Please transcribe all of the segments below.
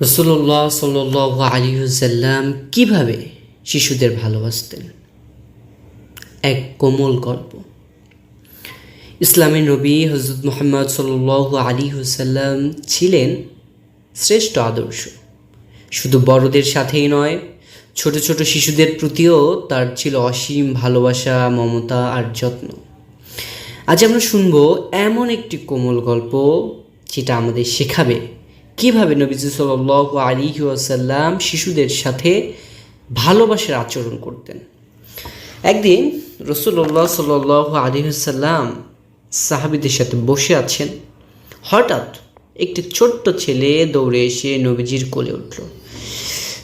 রসুল্লাহ সাল আলিউসাল্লাম কীভাবে শিশুদের ভালোবাসতেন? এক কোমল গল্প। ইসলামী নবী হজরত মোহাম্মদ সাল আলী হুসাল্লাম ছিলেন শ্রেষ্ঠ আদর্শ। শুধু বড়দের সাথেই নয়, ছোট ছোট শিশুদের প্রতিও তার ছিল অসীম ভালোবাসা, মমতা আর যত্ন। আজ আমরা শুনব এমন একটি কোমল গল্প, যেটা আমাদের শেখাবে কীভাবে নবীজি সাল আলী ওয়াসাল্লাম শিশুদের সাথে ভালোবাসার আচরণ করতেন? একদিন রসুল্লাহ সাল আলী সাল্লাম সাহাবিদের সাথে বসে আছেন। হঠাৎ একটি ছোট্ট ছেলে দৌড়ে এসে নবীজির কোলে উঠল।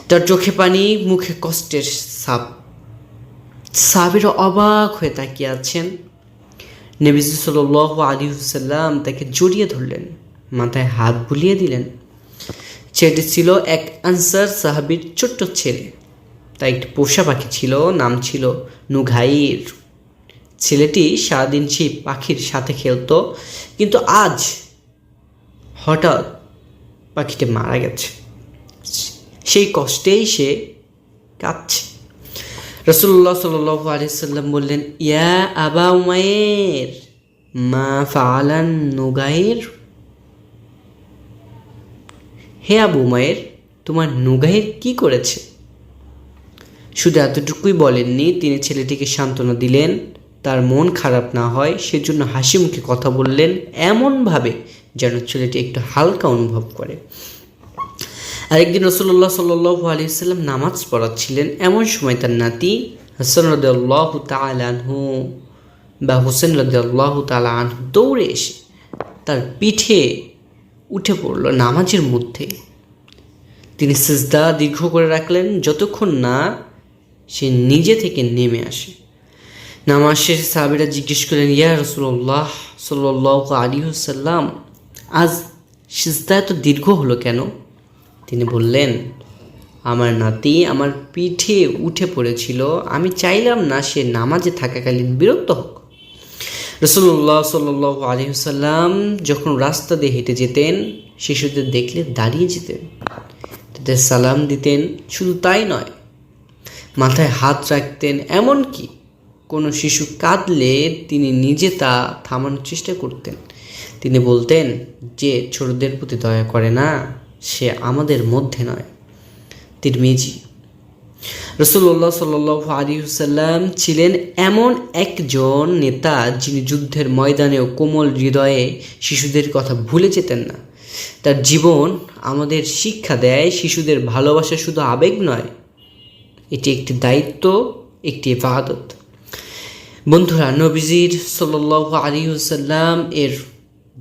তার চোখে পানি, মুখে কষ্টের সাপ। সাবিরা অবাক হয়ে তাকিয়ে আছেন। নবীজি সাল আলী সাল্লাম তাকে জড়িয়ে ধরলেন, মাথায় হাত বুলিয়ে দিলেন। ছেলেটি ছিল এক আনসার সাহাবির ছোট্ট ছেলে। তাই একটি পোষা পাখি ছিল, নাম ছিল নুঘাইর। ছেলেটি সারাদিন সেই পাখির সাথে খেলতো, কিন্তু আজ হঠাৎ পাখিটি মারা গেছে। সেই কষ্টেই সে কাঁদছে। রসুল্লাহ সাল আলিয়াল্লাম বললেন, ইয়া আবা উমায়ের মা ফালান নুগাইর হে আবু মায়ের তোমার নুগাহের কি করেছে? শুধু এতটুকুই বলেননি, তিনি ছেলেটিকে সান্ত্বনা দিলেন, তার মন খারাপ না হয়, সেজন্য হাসি মুখে কথা বললেন এমনভাবে যেন ছেলেটি একটু হালকা অনুভব করে। আরেকদিন রসুল্লাহ সাল্লু আলি সাল্লাম নামাজ পড়াচ্ছিলেন, এমন সময় তার নাতি হাসান রদাল্লাহ তালানহু বা হোসেন রদাল্লাহ তালানহু দৌড়ে এসে তার পিঠে উঠে পড়ল নামাজের মধ্যে। তিনি সিজদা দীর্ঘ করে রাখলেন, যতক্ষণ না সে নিজে থেকে নেমে আসে। নামাজ শেষে সাহাবিরা জিজ্ঞেস করলেন, ইয়া রসুল্লাহ সাল্লাহ আলিহসাল্লাম আজ সিজদা এত দীর্ঘ হলো কেন? তিনি বললেন, আমার নাতি আমার পিঠে উঠে পড়েছিল, আমি চাইলাম না সে নামাজে থাকাকালীন বিরক্ত হোক। রসুল্লাহ সাল আলহিসাল্লাম যখন রাস্তা দিয়ে হেঁটে যেতেন, শিশুদের দেখলে দাঁড়িয়ে যেতেন। তাদের সালাম দিতেন, শুধু তাই নয়, মাথায় হাত রাখতেন। এমনকি কোনো শিশু কাঁদলে তিনি নিজে তা থামানোর চেষ্টা করতেন। তিনি বলতেন, যে ছোটদের প্রতি দয়া করে না, সে আমাদের মধ্যে নয়। তিরমিজি রসুল্লাহ সাল আলী হুসাল্লাম ছিলেন এমন একজন নেতা যিনি যুদ্ধের ময়দানেও কোমল হৃদয়ে শিশুদের কথা ভুলে যেতেন না। তার জীবন আমাদের শিক্ষা দেয় শিশুদের ভালোবাসা শুধু আবেগ নয়, এটি একটি দায়িত্ব, একটি ইবাদত। বন্ধুরা, নবীজির সাল আলী হুসাল্লাম এর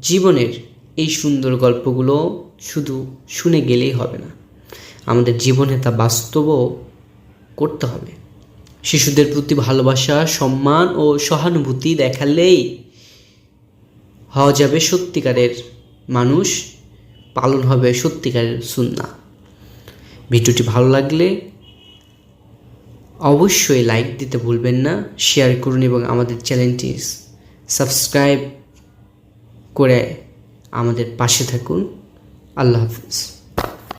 জীবনের এই সুন্দর গল্পগুলো শুধু শুনে গেলেই হবে না। আমাদের জীবনে তা বাস্তবও করতে হবে। শিশুদের প্রতি ভালোবাসা, সম্মান ও সহানুভূতি দেখালেই হওয়া যাবে সত্যিকারের মানুষ, পালন হবে সত্যিকারের সুন্না ভিডিওটি ভালো লাগলে অবশ্যই লাইক দিতে ভুলবেন না, শেয়ার করুন এবং আমাদের চ্যানেলটি সাবস্ক্রাইব করে আমাদের পাশে থাকুন। আল্লাহ হাফিজ।